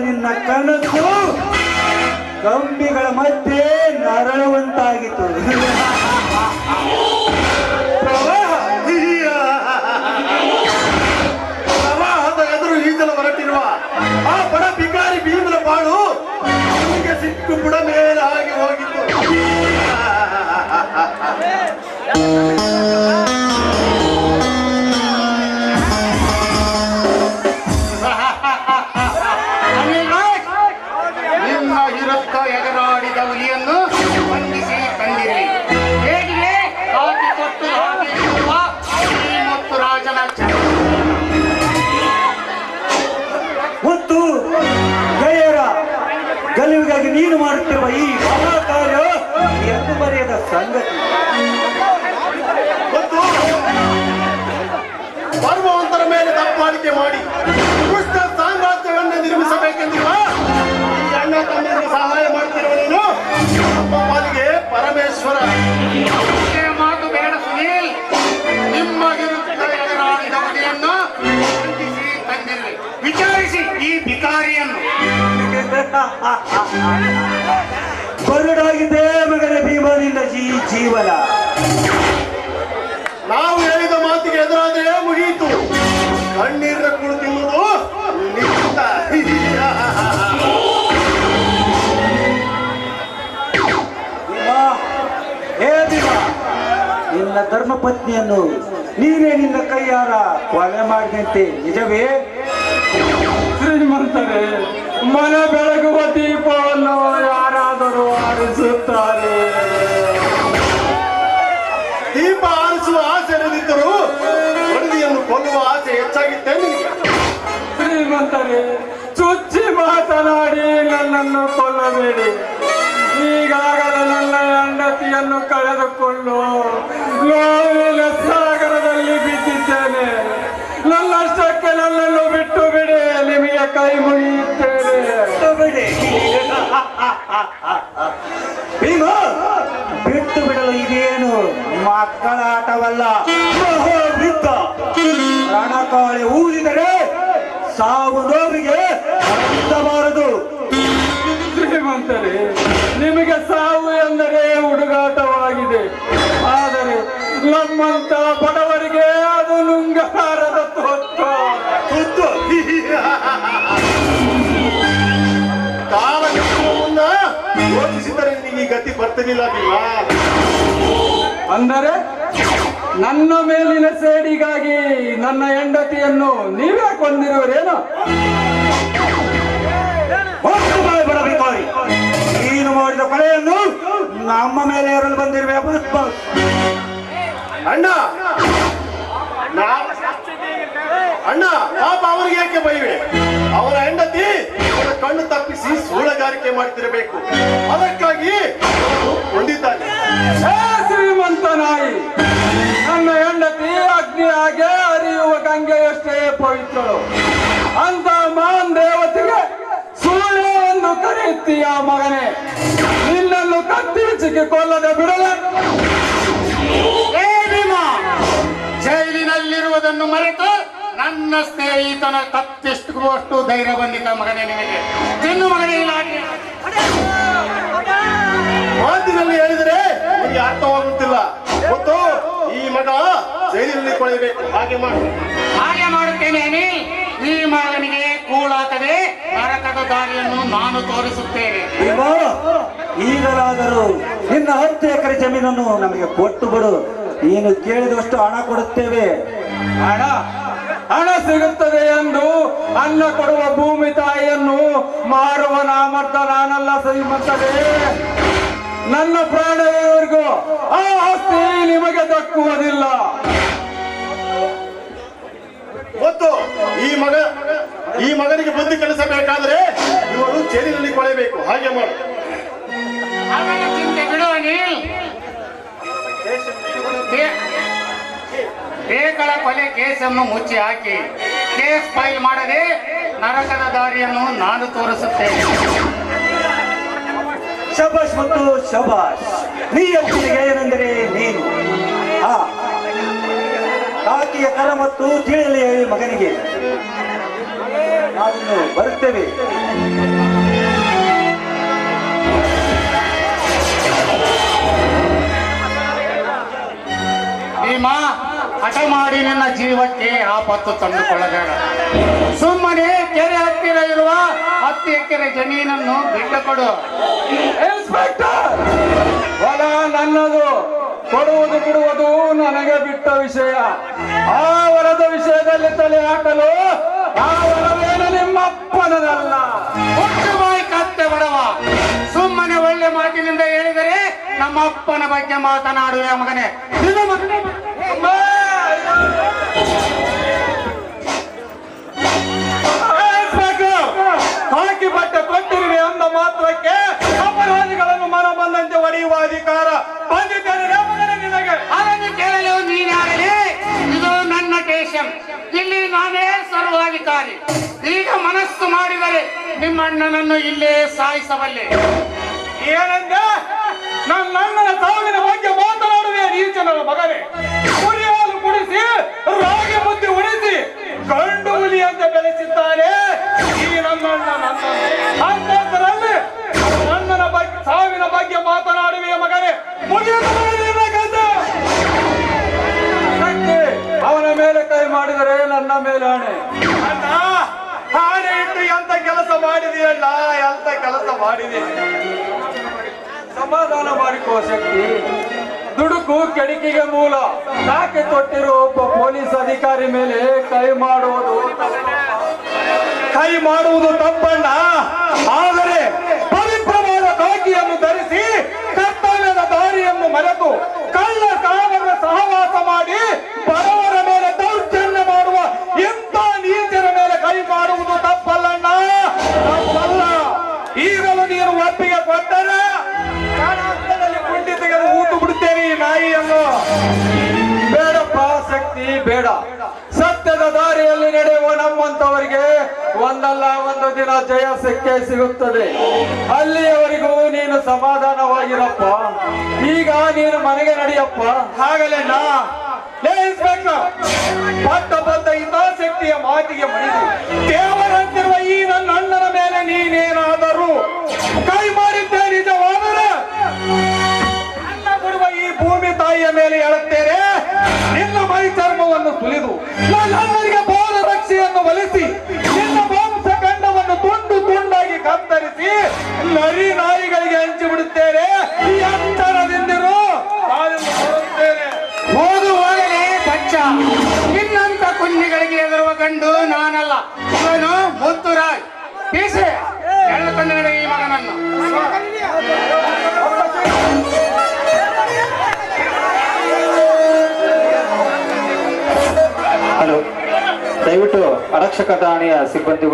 ನಿನ್ನ ಕನಸು ಕಂಬಿಗಳ ಮಧ್ಯೆ ನರಳುವಂತಾಗಿತ್ತು. ವಿರುದ್ಧ ಎಗರಾಡಿದ ಹುಲಿಯನ್ನು ಬಂಧಿಸಿ ತಂದಿರಿ ಮತ್ತು ರಾಜನ ಗಲಿವಿಗಾಗಿ ನೀನು ಮಾಡುತ್ತಿರುವ ಈ ಮಹಾ ಕಾರ್ಯ ಎಂದು ಬರೆಯದ ಸಂಗತಿ. ಬರಡಾಗಿದೆ ಮಗನ ಭೀಮನಿಂದ ಜೀ ಜೀವನ. ನಾವು ಹೇಳಿದ ಮಾತಿಗೆ ಎದುರಾದ್ರೆ ಮುಗಿಯಿತು ಕಣ್ಣೀರ ಕುಳು ನಿನ್ನ ಧರ್ಮ ಪತ್ನಿಯನ್ನು ಹೇ ಭೀಮ ನಿನ್ನ ಧರ್ಮಪತ್ನಿಯನ್ನು ನೀನೇ ನಿನ್ನ ಕೈಯಾರ ಕೊಲೆ ಮಾಡಿದಂತೆ ನಿಜವೇ? ಶ್ರೀಮಂತರೇ ಮನೆ ಬೆಳಗುವ ದೀಪವನ್ನು ಯಾರಾದರೂ ಆರಿಸುತ್ತಾರೆ. ದೀಪ ಆರಿಸುವ ಆಸೆ ಇರದಿದ್ದರೂ ವರದಿಯನ್ನು ಕೊಲ್ಲುವ ಆಸೆ ಹೆಚ್ಚಾಗಿತ್ತೆ ಶ್ರೀಮಂತರೇ ಚುಚ್ಚಿ ಮಾತನಾಡಿ ನನ್ನನ್ನು ಕೊಲ್ಲಬೇಡಿ. ಈಗಾಗಲೇ ನನ್ನ ಹೆಂಡತಿಯನ್ನು ಕಳೆದುಕೊಂಡು ನೋವಿನ ಸಾಗರದಲ್ಲಿ ಬಿದ್ದಿದ್ದೇನೆ. ನನ್ನಷ್ಟಕ್ಕೆ ನನ್ನನ್ನು ಬಿಟ್ಟು ಬಿಡಿ. ನಿಮಗೆ ಕೈ ಬಿಡಿ ಭೀಮ, ಬಿಟ್ಟು ಬಿಡಲು ಇದೇನು? ಮಕ್ಕಳ ಆಟವಲ್ಲ. ಮಹಾಯುದ್ಧ. ಊದಿದರೆ ಸಾವು ನೋವಿಗೆ ಬಾರದು ಶ್ರೀಮಂತರೇ, ನಿಮಗೆ ಸಾವು ಎಂದರೆ ಹುಡುಗಾಟವಾಗಿದೆ. ಆದರೆ ನಮ್ಮಂತ ಬಡವರಿಗೆ ಅಂದರೆ ನನ್ನ ಮೇಲಿನ ಸೇಡಿಗಾಗಿ ನನ್ನ ಹೆಂಡತಿಯನ್ನು ನೀವೇ ಕೊಂದಿರುವರೇನು? ನೀನು ಮಾಡಿದ ಕೊಲೆಯನ್ನು ನಮ್ಮ ಮೇಲೆ ಏರಲು ಬಂದಿರುವೆ ಅಣ್ಣ! ಅಣ್ಣ, ಪಾಪ ಅವರಿಗೆ ಯಾಕೆ ಬೈವೆ ಅವರ ಹೆಂಡತಿ ಕಣ್ಣು ತಪ್ಪಿಸಿ ಸೂಳಗಾರಿಕೆ ಮಾಡ್ತಿರಬೇಕು. ಅದಕ್ಕಾಗಿ ಶ್ರೀಮಂತ ನಾಯಿ. ನನ್ನ ಹೆಂಡತಿ ಅಗ್ನಿಯಾಗೆ ಅರಿಯುವ ಗಂಗೆಯಷ್ಟೇ ಪವಿತ್ರಳು ಅಂತ ಮಾನ್ ದೇವತೆಗೆ ಸೂರ್ಯ ಎಂದು ಕರೆಯುತ್ತೀಯ ಮಗನೇ. ನಿನ್ನನ್ನು ಕತ್ತಿರಿಸಿಕೆ ಕೊಲ್ಲದೆ ಬಿಡಲ ಜೈಲಿನಲ್ಲಿರುವುದನ್ನು ಮರೆತು ನನ್ನ ಸ್ನೇಹಿತನ ಕತ್ತಿಷ್ಟುವಷ್ಟು ಧೈರ್ಯ ಬಂದಿದ್ದ ಮಗನೇ ನಿಮಗೆ ತಿನ್ನು ಮಗನೇ ಇಲಾಖೆ ಜೈಲಿನಲ್ಲಿ ಕೊಳೆಯಬೇಕು. ಹಾಗೆ ಮಾಡಿ. ಹಾಗೆ ಮಾಡುತ್ತೇನೆ ಈ ಮಗನಿಗೆ ಕೂಳಾಗದೆ ಭಾರತದ ದಾರಿಯನ್ನು ನಾನು ತೋರಿಸುತ್ತೇನೆ. ಭೀಮ ಈಗಲಾದರೂ ನಿನ್ನ ಹತ್ತು ಎಕರೆ ಜಮೀನನ್ನು ನಮಗೆ ಕೊಟ್ಟು ಬಿಡು. ನೀನು ಕೇಳಿದಷ್ಟು ಹಣ ಕೊಡುತ್ತೇವೆ. ಹಣ ಹಣ ಸಿಗುತ್ತದೆ ಎಂದು ಅನ್ನ ಕೊಡುವ ಭೂಮಿ ತಾಯಿಯನ್ನು ಮಾರುವ ನಾಮರ್ಥ ನಾನಲ್ಲ ಶ್ರೀಮಂತರೇ. ನನ್ನ ಪ್ರಾಣವರೆಗೂ ಆ ಆಸ್ತಿ ನಿಮಗೆ ದಕ್ಕುವುದಿಲ್ಲ ಬೇಕಳ ಕೊಲೆ ಕೇಸನ್ನು ಮುಚ್ಚಿ ಹಾಕಿ ಕೇಸ್ ಫೈಲ್ ಮಾಡದೆ ನರಕದ ದಾರಿಯನ್ನು ನಾನು ತೋರಿಸುತ್ತೇನೆ. ಶಬಾಷ್ ಮತ್ತು ಶಬಾಷ್ ನೀ ಏನೆಂದರೆ ನೀನು. ಆ ಆ ಕರ ಮತ್ತು ತಿಳಿಯಲಿ ಹೇಳಿ ಮಗನಿಗೆ. ನಾವಿನ್ನು ಬರುತ್ತೇವೆ. ಭೀಮ ಹಠ ಮಾಡಿ ನನ್ನ ಜೀವಕ್ಕೆ ಆಪತ್ತು ತಂದುಕೊಳ್ಳಬೇಡ. ಸುಮ್ಮನೆ ಕೆರೆ ಹತ್ತಿರ ಇರುವ ಹತ್ತು ಎಕರೆ ಜಮೀನನ್ನು ಬಿಟ್ಟುಕೊಡು ಇನ್ಸ್ಪೆಕ್ಟರ್ ಹೊಲ ನನ್ನದು ಕೊಡುವುದು ಬಿಡುವುದು ನನಗೆ ಬಿಟ್ಟ ವಿಷಯ. ಆ ವರದ ವಿಷಯದಲ್ಲಿ ತಲೆ ಹಾಕಲು ಆ ವರವೇನು ನಿಮ್ಮಪ್ಪನದಲ್ಲ. ಕತ್ತೆ ಬಡವ. ಸುಮ್ಮನೆ ಒಳ್ಳೆ ಮಾತಿನಿಂದ ಹೇಳಿದರೆ ನಮ್ಮಪ್ಪನ ಬಗ್ಗೆ ಮಾತನಾಡುವೆ ಮಗನೇ. ಹಾಕಿ ಬಟ್ಟೆ ಕೊಟ್ಟಿರುವೆ ಅಂದ ಮಾತ್ರಕ್ಕೆ ಅಪರಾಧಿಗಳನ್ನು ಮನ ಬಂದಂತೆ ಒಡೆಯುವ ಅಧಿಕಾರ ಅದನ್ನು ಕೇಳಲು ನೀನಾಗಲಿ. ಇದು ನನ್ನ ಇಲ್ಲಿ ನಾನೇ ಸರ್ವಾಧಿಕಾರಿ. ಈಗ ಮನಸ್ಸು ಮಾಡಿದರೆ ನಿಮ್ಮ ಅಣ್ಣನನ್ನು ಇಲ್ಲೇ ಸಾಯಿಸಬಲ್ಲೆ. ಏನಂದ? ನನ್ನ ಅಣ್ಣನ ಸಾವಿನ ಬಗ್ಗೆ ಮಾತನಾಡುವೆ ನೀಚನ ಮಗನೇ. ಕುಡಿಸಿ ರಾಗಿ ಮುದ್ದೆ ಉಳಿಸಿ, ಗಂಡು ಹುಲಿ ಅಂತ ಬೆಳೆಸಿದ್ದಾನೆ. ಈ ಅಣ್ಣನ ಬಗ್ಗೆ, ಸಾವಿನ ಬಗ್ಗೆ ಮಾತನಾಡುವೆ ಮಗನೇ. ಅವನ ಮೇಲೆ ಕೈ ಮಾಡಿದರೆ ನನ್ನ ಮೇಲೆ ಆಣೆ. ಅಣ್ಣ, ಆಣೆ ಇಟ್ಟು ಎಂತ ಕೆಲಸ ಮಾಡಿದೆಯಲ್ಲ ಎಂತ ಕೆಲಸ ಮಾಡಿದೆ ಸಮಾಧಾನ ಮಾಡಿಕೋ ಶಕ್ತಿ. ದುಡುಕು ಕೆಡಿಕೆಗೆ ಮೂಲ. ಸಾಕೆ ತೊಟ್ಟಿರೋ ಒಬ್ಬ ಪೊಲೀಸ್ ಅಧಿಕಾರಿ ಮೇಲೆ ಕೈ ಮಾಡುವುದು ಕೈ ಮಾಡುವುದು ತಪ್ಪಣ್ಣ. ಆದರೆ ಪವಿತ್ರವಾದ ಕಾಕಿಯನ್ನು ಒಂದಲ್ಲ ಒಂದು ದಿನ ಜಯ ಸಿಕ್ಕೇ ಸಿಗುತ್ತದೆ. ಅಲ್ಲಿಯವರೆಗೂ ನೀನು ಸಮಾಧಾನವಾಗಿರಪ್ಪ. ಈಗ ನೀನು ಮನೆಗೆ ನಡೆಯಪ್ಪ. ಹಾಗಲೇ ನಾ ಲೇ ಇನ್ಸ್ಪೆಕ್ಟರ್ ಪಟ್ಟ ಬದ್ಧ ಹಿತಾಸಕ್ತಿಯ ಮಾತಿಗೆ ಮಣಿದು, ದೇವರಂತಿರುವ ಈ ನನ್ನ ಅಣ್ಣನ ಮೇಲೆ ನೀನೇನಾದರೂ ಕೈ ಮಾಡಿದ್ದೆ ನಿಜವಾದರೆ? ಅನ್ನ ಕೊಡುವ ಈ ಭೂಮಿ ತಾಯಿಯ ಮೇಲೆ ಹೇಳುತ್ತೇನೆ ನಿನ್ನ ಮೈ ಚರ್ಮವನ್ನು ಸುಲಿದು ನನ್ನ ನರಿ ನಾಯಿಗಳಿಗೆ ಹಂಚಿ ಬಿಡುತ್ತೇನೆ. ಹೋದು ಹೋಗಲೇ ಬಚ್ಚ ನಿನ್ನಂತ ಕುನ್ನಿಗಳಿಗೆ ಎದುರುವ ಗಂಡು ನಾನಲ್ಲ. ಇವನು ಮುತ್ತುರಾಜ್ ಪೀಸೆ ಎರಡು ಕಣ್ಣುಗಳಿಗೆ ಈ ಮಗನನ್ನು. ಹಲೋ ದಯವಿಟ್ಟು ಅರಕ್ಷಕ ಠಾಣೆಯ ಸಿಬ್ಬಂದಿಗಳು